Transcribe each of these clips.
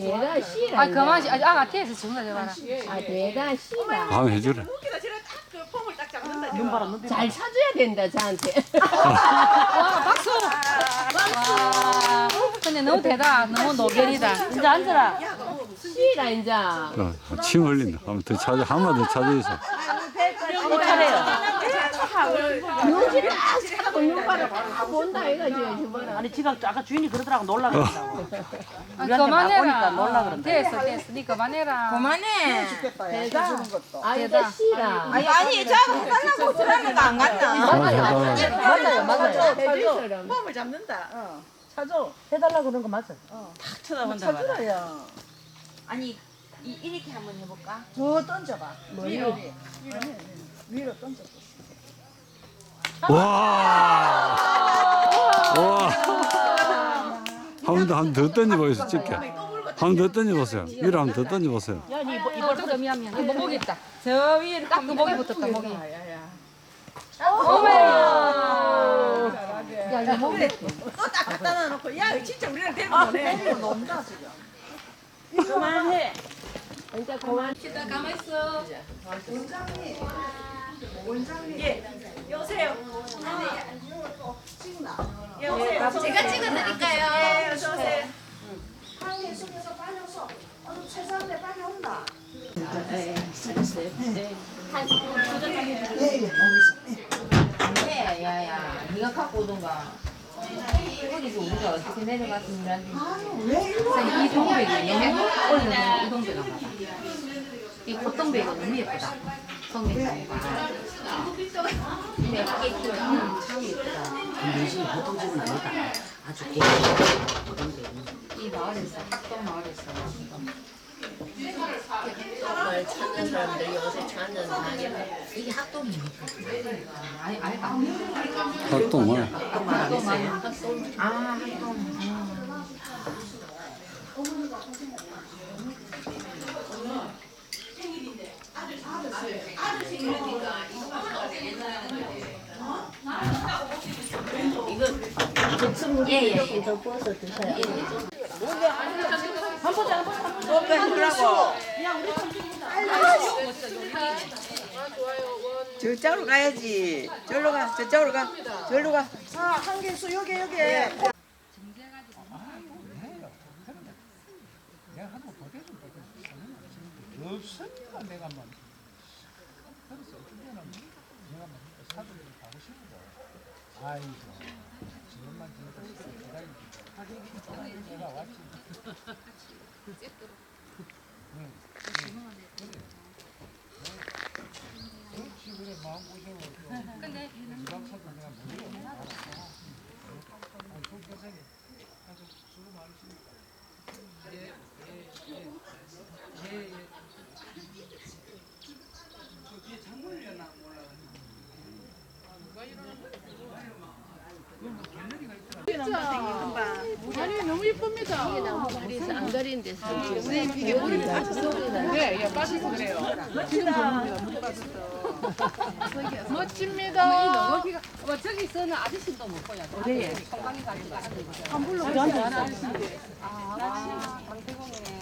대단시라. 아 그만 씨, 아 정말 잘 봐라. 아 대단시라. 아 해주래. 잘 사줘야 된다 저한테. 와 박수. 와 근데 너무 대다, 너무 노변이다. 이제 앉아라. 시라 이제. 어, 침 흘린다. 한번 더 찾아 한 번 더 찾아주세요. 요 지를 딱 사고 누가를 다 본다 해가지고 저번에. 아니 지가 아까 주인이 그러더라고 놀라 그랬다고. 아, 우리한테 막 그만해라. 오니까 놀라 그런다. 됐어 됐어, 니 그만해라. 그만해. 아 이제 시라. 아니, 아니, 저 저라는 거안 갔나? 아, 해달라. 맞아요, 맞아요. 해줄처럼. 을 잡는다. 어. 찾아. 해달라 그런 거 맞아. 탁 쳐다본다 말이야. 찾으라요. 아니, 이, 이렇게 한번 해볼까? 저 던져봐. 위로. 위로 던져. 와. 와. 한번 더, 한번더 던져보세요, 찍게. 한 번 더 던져보세요. 위로 한 번 더 던져보세요. 야, 니 이거 이거 저거 미안 미안. 이거 목이 있다. 저 위에 딱 그 목이 붙었다 목이. 어머. 야 이거 목이. 또딱 갖다 놔놓고, 야, 진짜 우리랑 데리고 오네. 너무다, 지금. 그만해. 이제 그만. 가만 있어. 제가 찍어드릴까요? 예, 어서 오세요. 네, 야야, 네가 갖고 오던가. 거기서 우리가 어떻게 내려갔으면 이 동백이 너무 올려서 이 동백이 봐. 이 꽃동백이 너무 예쁘다. 성미사이가. 근데 깨끗이 참 예쁘다. 근데 이 보통 집은 아니다. 아주 개. 이 마을에서 학동 마을에서 걸 찾는 사람들 요새 찾는 다니까 이게 학동이니까. 아니 아니 아. 학동. 아. 음. 예예. 더 구워서 드세요. 또 빼주라고. 저쪽으로 가야지. 저기로 가, 저쪽으로 가, 저기로 가. 아, 한 개수 여기 여기. 없으니까 내가 뭐 그래서 그때는 내가 뭐 사도를 가고 싶고 아이고 지금만 지금 기다리지 내가 왔지 혹시 그래 마음 고생을 근데 유박사도 내가 모르고 알았어 아니 좋겠어요 아주 수고 많으십니다 그래서 안 가린 데서 우리 여기다 속에다. 네, 예, 빠져서 그래요. 멋집니다. 여기가 뭐 저기 있어는 아저씨도 못 보냐. 네. 건강이 가지고 안 불러. 아, 방태공이네.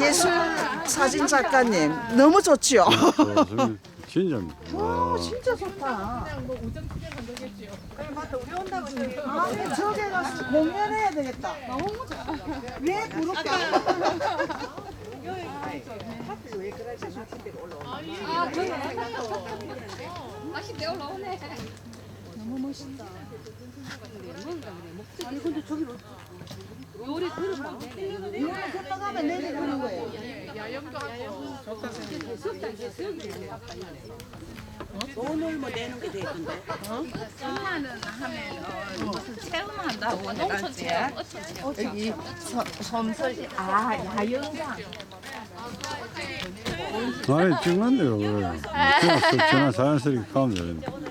예술 사진 작가님 너무 좋지요. 진짜입니다. 와. 진짜 좋다. 그냥 뭐 우정 출연한 거겠지요. 아, 저기 가서 공연해야 되겠다. 너무 좋다. 왜 그렇게? 아, 저기 다시 내 올라오네. 아니 근데 저기 요리 들으면 되네. 이거는 건너가면 내려가는 거예요. 야영도 하고. 해수욕장, 해수욕장. 돈을 뭐 내는 게 되던데. 천만은 하면 어, 무슨 체험한다고 농촌 체험, 여기 섬설 아 야영장. 아니 찍는데요 전화 자연스럽게 가면 되는데.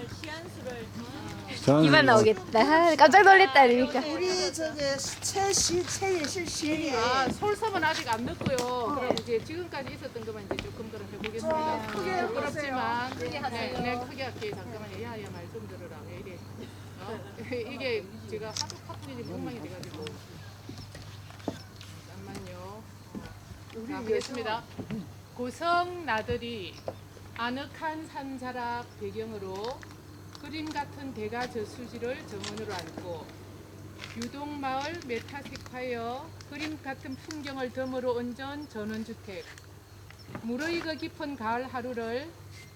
이만 나오겠다. 아, 깜짝 놀랐다 그러니까. 우리 저기 최시 최예실 시인이 아, 솔섬은 아직 안 넣고요. 그럼 이제 지금까지 있었던 것만 이제 조금 더 해보겠습니다. 크게 부끄럽지만, 네, 네, 크게 할게요. 잠깐만요. 야야 말 좀 들으라. 왜 이래? 어? 이게 제가 하도 선생님 엉망이 돼가지고 잠깐만요. 자, 하겠습니다. 고성 나들이 아늑한 산자락 배경으로 그림 같은 대가 저수지를 정원으로 안고 유동마을 메타색화여 그림 같은 풍경을 덤으로 얹은 전원주택. 무르익어 깊은 가을 하루를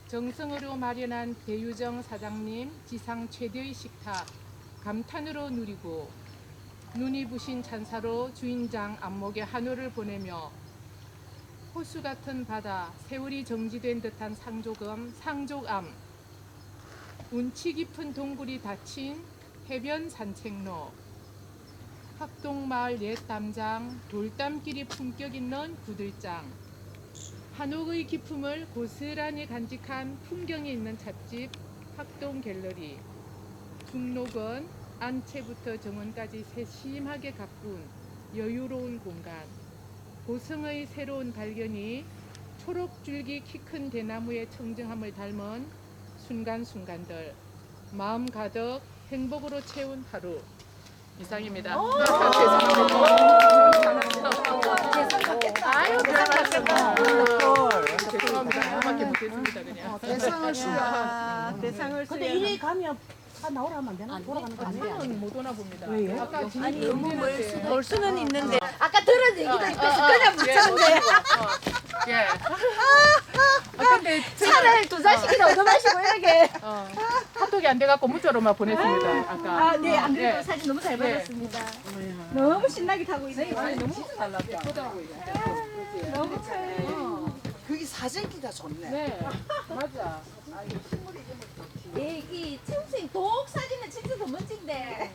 정성으로 마련한 배유정 사장님 지상 최대의 식탁 감탄으로 누리고 눈이 부신 찬사로 주인장 안목에 한우를 보내며 호수 같은 바다 세월이 정지된 듯한 상조금 상족암 운치 깊은 동굴이 닫힌 해변 산책로. 합동마을 옛 담장 돌담길이 품격 있는 구들장. 한옥의 기품을 고스란히 간직한 풍경이 있는 찻집 학동 갤러리. 중록은 안채부터 정원까지 세심하게 가꾼 여유로운 공간. 고성의 새로운 발견이 초록줄기 키 큰 대나무의 청정함을 닮은 순간순간들 마음 가득 행복으로 채운 하루 이상입니다. 아유. 죄송합니다. 밖에 못했습니다, 그냥. 대상을 수야. 대상을 근데 이리 가면 다 나오라면 안 되나? 돌아가는 거 아니야? 저는 못 오나 봅니다. 왜요? 아까 진입 금지인데. 올 수는 있는데 아까 들은 얘기도 있어서 그냥 예, 묻혔는데 어, 예. 아, 근데 차를 두 잔씩이나 얻어 마시고 이렇게 어, 카톡이 안 돼갖고 문자로만 보냈습니다. 아까. 아 네 안 그래도 예. 사진 너무 잘 네. 받았습니다 너무 신나게 타고 있어요 너무 달랐다. 너무 잘 그게 사진기가 좋네. 네, 맞아. 애기 최우생 독 사진은 진짜 더 멋진데